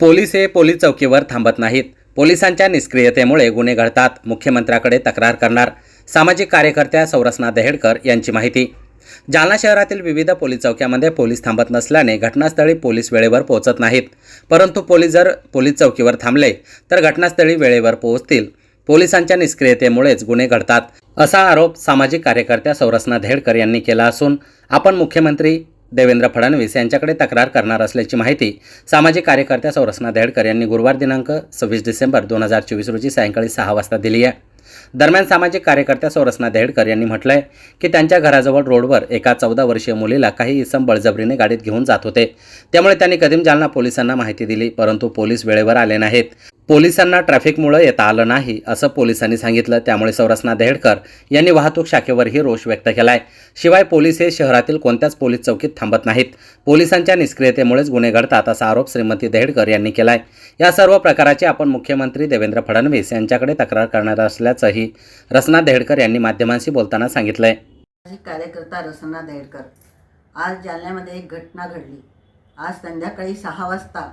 Police हे police चौकीवर थांबत नाहीत. पोलिसांच्या निष्क्रियतेमुळे गुन्हे घडतात. मुख्यमंत्र्याकडे तक्रार करणार सामाजिक कार्यकर्त्या सौरसना देहेडकर यांची माहिती. जालना शहरातील विविध पोलीस चौक्यामध्ये पोलीस थांबत नसल्याने घटनास्थळी पोलीस वेळेवर पोहोचत नाहीत. परंतु पोलीस जर पोलीस चौकीवर थांबले तर घटनास्थळी वेळेवर पोहोचतील. पोलिसांच्या निष्क्रियतेमुळेच गुन्हे घडतात असा आरोप सामाजिक कार्यकर्त्या सौरसना धेडकर यांनी केला असून आपण मुख्यमंत्री देवेंद्र फडणवीस यांच्याकडे तक्रार करणार असल्याची माहिती सामाजिक कार्यकर्त्या सौरसना धेडकर यांनी गुरुवार दिनांक सव्वीस डिसेंबर दोन हजार चोवीस रोजी सायंकाळी सहा वाजता दिली आहे. दरम्यान सामाजिक कार्यकर्त्या सौरसना देहडकर यांनी म्हटलंय की त्यांच्या घराजवळ रोडवर एका चौदा वर्षीय मुलीला काही इसम बळजबरीने गाडीत घेऊन जात होते. त्यामुळे त्यांनी कदीम जालना पोलिसांना माहिती दिली परंतु पोलीस वेळेवर आले नाहीत. पोलिसांना ट्रॅफिकमुळे येता आलं नाही असं पोलिसांनी सांगितलं. त्यामुळे सौरसना देहडकर यांनी वाहतूक शाखेवरही रोष व्यक्त केलाय. शिवाय पोलीस हे शहरातील कोणत्याच पोलीस चौकीत थांबत नाहीत. पोलिसांच्या निष्क्रियतेमुळेच गुन्हे घडतात असा आरोप श्रीमती देहडकर यांनी केलाय. या सर्व प्रकाराची आपण मुख्यमंत्री देवेंद्र फडणवीस यांच्याकडे तक्रार करणार असल्याचंही रसना देहडकर यांनी माध्यमांशी बोलताना सांगितलंय. आहे कार्यकर्ता रसना देडकर आज जालन्यामध्ये एक घटना घडली. आज संध्याकाळी सहा वाजता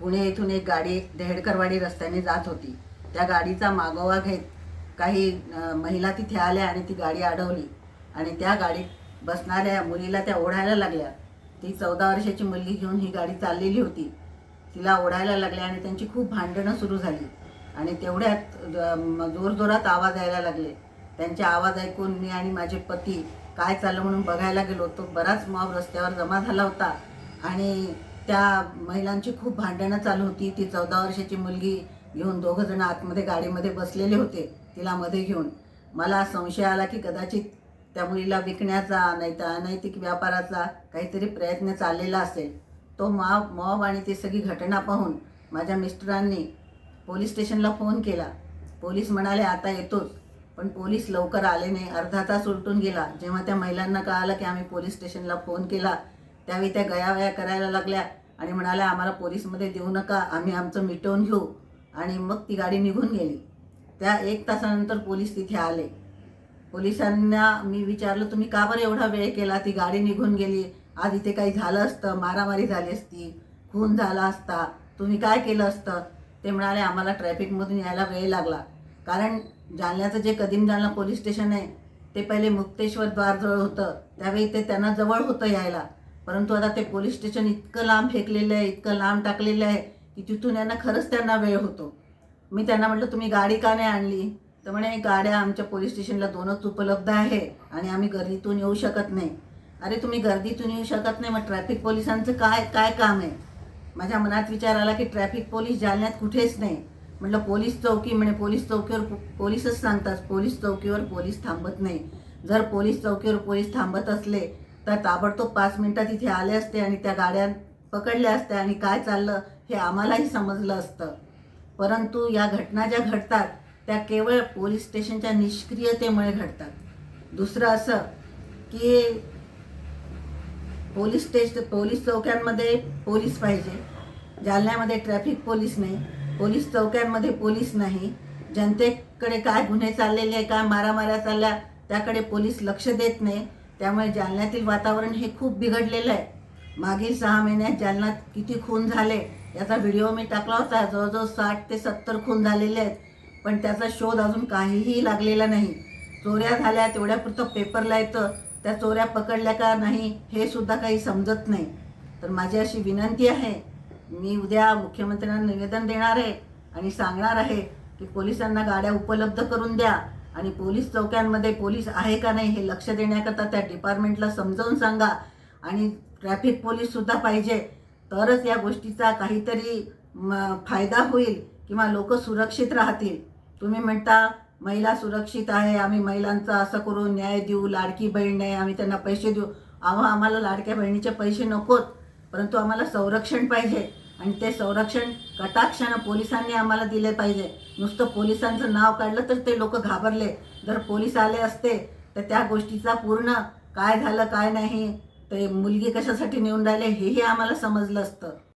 पुणे येथून एक गाडी देहडकरवाडी रस्त्याने जात होती. त्या गाडीचा मागोवा घेत काही महिला तिथे आल्या आणि ती गाडी अडवली. आणि त्या गाडीत बसणाऱ्या मुलीला त्या ओढायला लागल्या. ती चौदा वर्षाची मुलगी घेऊन ही गाडी चाललेली होती. तिला ओढायला लागल्या आणि त्यांची खूप भांडणं सुरू झाली. आणि तेवढ्यात जोरजोरात आवाज यायला लागले. त्यांचे आवाज ऐकून मी आणि माझे पती काय चाललं म्हणून बघायला गेलो. तो बराच मॉब रस्त्यावर जमा झाला होता. आणि त्या महिलांची खूप भांडणं चालू होती. ती चौदा वर्षाची मुलगी घेऊन दोघं जण आतमध्ये गाडीमध्ये बसलेले होते तिला मध्ये घेऊन. मला संशय आला की कदाचित त्या मुलीला विकण्याचा नाही तर अनैतिक व्यापाराचा काहीतरी प्रयत्न चाललेला असेल. तो मॉब मॉब आणि ती सगळी घटना पाहून माझ्या मिस्टरांनी पोलीस स्टेशनला फोन केला. पोलीस म्हणाले आता येतोच. पण पोलीस लवकर आले नाही. अर्धा तास उलटून गेला. जेव्हा त्या महिलांना कळालं की आम्ही पोलीस स्टेशनला फोन केला त्यावेळी त्या गयावया करायला लागल्या. आणि म्हणाला आम्हाला पोलीसमध्ये देऊ नका आम्ही आमचं मिटवून घेऊ. आणि मग ती गाडी निघून गेली. त्या एक तासानंतर पोलीस तिथे आले. पोलिसांना मी विचारलं तुम्ही का बरं एवढा वेळ केला? ती गाडी निघून गेली. आज इथे काही झालं असतं? मारामारी झाली असती? खून झाला असता? तुम्ही काय केलं असतं? ते म्हणाले आम्हाला ट्रॅफिकमधून यायला वेळ लागला. कारण जालन्याचं जे कदीम जालना पोलीस स्टेशन आहे ते पहिले मुक्तेश्वर द्वारजवळ होतं. त्यावेळी ते त्यांना जवळ होतं यायला. परंतु आता ते पोलीस स्टेशन इतकं लांब फेकलेलं आहे इतकं लांब टाकलेलं आहे की तिथून यांना खरंच त्यांना वेळ होतो. मी त्यांना म्हटलं तुम्ही गाडी का नाही आणली? तर म्हणे गाड्या आमच्या पोलीस स्टेशनला दोनच उपलब्ध आहे आणि आम्ही गर्दीतून येऊ शकत नाही. अरे तुम्ही गर्दीतून येऊ शकत नाही? मग ट्रॅफिक पोलिसांचं काय काय काम आहे? माझ्या मनात विचार आला की ट्रॅफिक पोलीस जालन्यात कुठेच नाही. म्हटलं पोलीस चौकी? म्हणे पोलीस चौकीवर पोलीसच सांगतात. पोलीस चौकीवर पोलीस थांबत नाही. जर पोलीस चौकीवर पोलीस थांबत असले तर ताबडतोब पाच मिनटात इथे आले असते आणि त्या गाड्या पकडल्या असत्या आणि काय चाललं हे आम्हालाही समजलं असतं. परंतु या घटना ज्या घडतात त्या केवळ पोलीस स्टेशनच्या निष्क्रियतेमुळे घडतात. दुसरं असं की पोलीस स्टेशन पोलीस चौक्यांमध्ये पोलीस पाहिजे. जालन्यामध्ये ट्रॅफिक पोलीस नाही पोलीस चौक्यांमध्ये पोलीस नाही. जनतेकडे काय गुन्हे चाललेले आहे काय मारामाऱ्या चालल्या त्याकडे पोलीस लक्ष देत नाही. त्यामुळे जालन्यातील वातावरण हे खूप बिघडलेलं आहे. मागील सहा महिन्यात जालन्यात किती खून झाले याचा व्हिडिओ मी टाकला होता. जवळजवळ साठ ते सत्तर खून झालेले आहेत पण त्याचा शोध अजून काहीही लागलेला नाही. चोऱ्या झाल्या तेवढ्यापुरतं पेपरला येतं. त्या चोऱ्या पकडल्या का नाही हे सुद्धा काही समजत नाही. तर माझी अशी विनंती आहे मी उद्या मुख्यमंत्र्यांना निवेदन देणार आहे आणि सांगणार आहे की पोलिसांना गाड्या उपलब्ध करून द्या. आणि पोलीस चौक्यांमध्ये पोलीस आहे का नाही हे लक्ष देण्याकरता त्या डिपार्टमेंटला समजावून सांगा. आणि ट्रॅफिक पोलीससुद्धा पाहिजे. तरच या गोष्टीचा काहीतरी म, फायदा होईल किंवा लोक सुरक्षित राहतील. तुम्ही म्हणता महिला सुरक्षित आहे आम्ही महिलांचा असं करून न्याय देऊ लाडकी बहीण नाही आम्ही त्यांना पैसे देऊ. अहो आम्हाला लाडक्या बहिणीचे पैसे नकोत परंतु आम्हाला संरक्षण पाहिजे. आणि ते संरक्षण कटाक्षानं पोलिसांनी आम्हाला दिले पाहिजे. नुसतं पोलिसांचं नाव काढलं तर ते लोक घाबरले. जर पोलीस आले असते तर त्या गोष्टीचा पूर्ण काय झालं काय नाही ते मुलगी कशासाठी नेऊन राहिले हेही आम्हाला समजलं असतं.